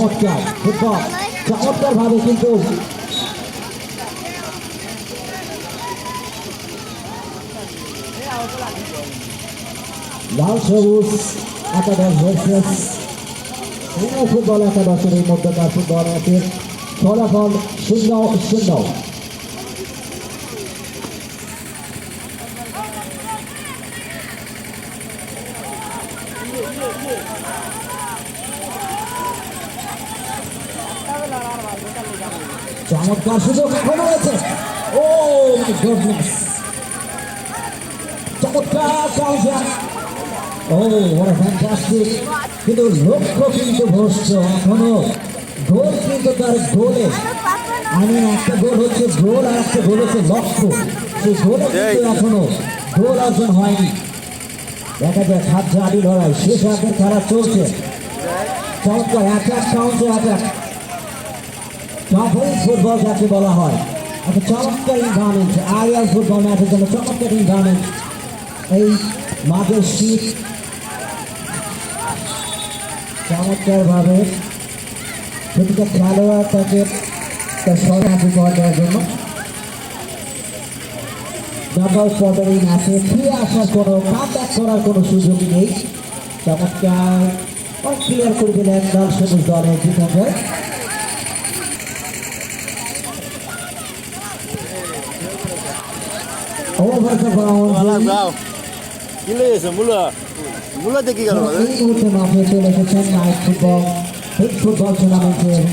চমৎকার ফুটবল। চমৎকার ভাবে কিন্তু লাল সবুজ একাদশ ভার্সেস ফুটবল একাদশের এই মধ্যকার ফুটবল ম্যাচের ফলাফল শূন্য শূন্য। চমৎকার সুযোগ এখনও রয়েছে। ও মাই গুডনেস চমৎকার কাউন্টার ও ওরা ফ্যান্টাস্টিক কিন্তু লক্ষ্য কিন্তু ভ্রষ্ট এখনও। গোল কিন্তু তার গোলে। আমি একটা গোল হচ্ছে গোল আর একটা গোল হচ্ছে লক্ষ্য। সেই গোলে কিন্তু এখনও গোল অর্জন হয়নি। দেখা যায় হাত ঝাড়ি লড়াই। শেষ হাতের খেলা চলছে। চমৎকার অ্যাটাক এক অ্যাটাক টপল ফুটবল যাকে বলা হয়। একটা চমৎকার ইনভারমেন্ট আরিয়াল ফুটবল ম্যাচের জন্য চমৎকার ইনভারমেন্ট এই মাঠের শীত চমৎকারভাবে প্রতিটা খেলোয়াড় তাকে তার সরকার উপহার দেওয়ার জন্য। নকআউট পর্বের এই ম্যাচে ফিরে আসার কোনো কাম করার কোনো সুযোগই নেই। চমৎকার। ক্লিয়ার করে দিলেন লাল সবুজ দলের ডিফেন্ডার de কি গেল মাঠে চলে এসেছেন নাইট ফুটবল ফুটবল টুর্নামেন্টের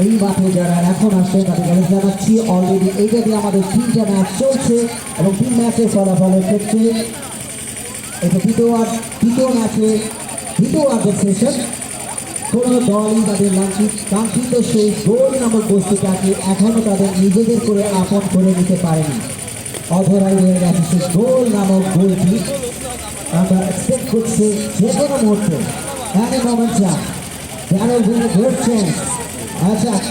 এই মাঠে যারা এখন আসছেন তাদের জানাচ্ছি অলরেডি এইটা দিয়ে আমাদের তিনটা ম্যাচ চলছে এবং তিন ম্যাচের ফলাফলের ক্ষেত্রে এটা দ্বিতীয় দ্বিতীয় ম্যাচে দ্বিতীয় সেশন কোনো দলই তাদের লাঞ্ছিত কাঙ্ক্ষিত সেই গোল নামক বস্তুটাকে এখনও তাদের নিজেদের করে আপন করে নিতে পারেনি অধরাই রয়ে গেছে সেই গোল নামক গোলটি আমরা এক্সপেক্ট করছি যে কোনো মুহূর্তে any momentum Daniel Villa great chance. Attack.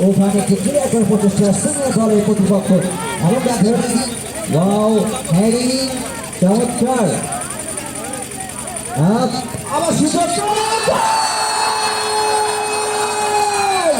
ওখানে একটু ক্লিয়ার প্রচেষ্টা সিনিয়র দলের প্রতিপক্ষ এবং হেডিং ওয়াও হেডিং চমৎকার আবার সুযোগ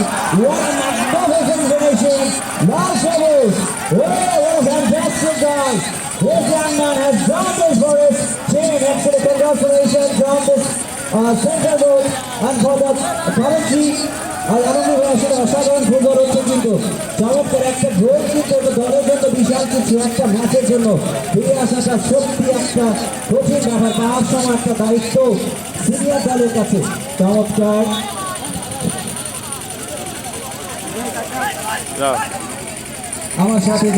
What a magnificent donation! Last overs! Oh, what a fantastic guy! This young man has done this for his team. Actually, congratulations on this uh, center goal and for the commentary. আর আনন্দ আসলে অসাধারণ football হচ্ছে কিন্তু চমৎকার একটা গোল কিন্তু দলের জন্য বিশাল কিছু একটা ম্যাচের জন্য ফিরে আসাটা সত্যি একটা কঠিন ব্যাপার তার সময় একটা দায়িত্ব সিনিয়র দলের কাছে চমৎকার Yeah. আমার সাথে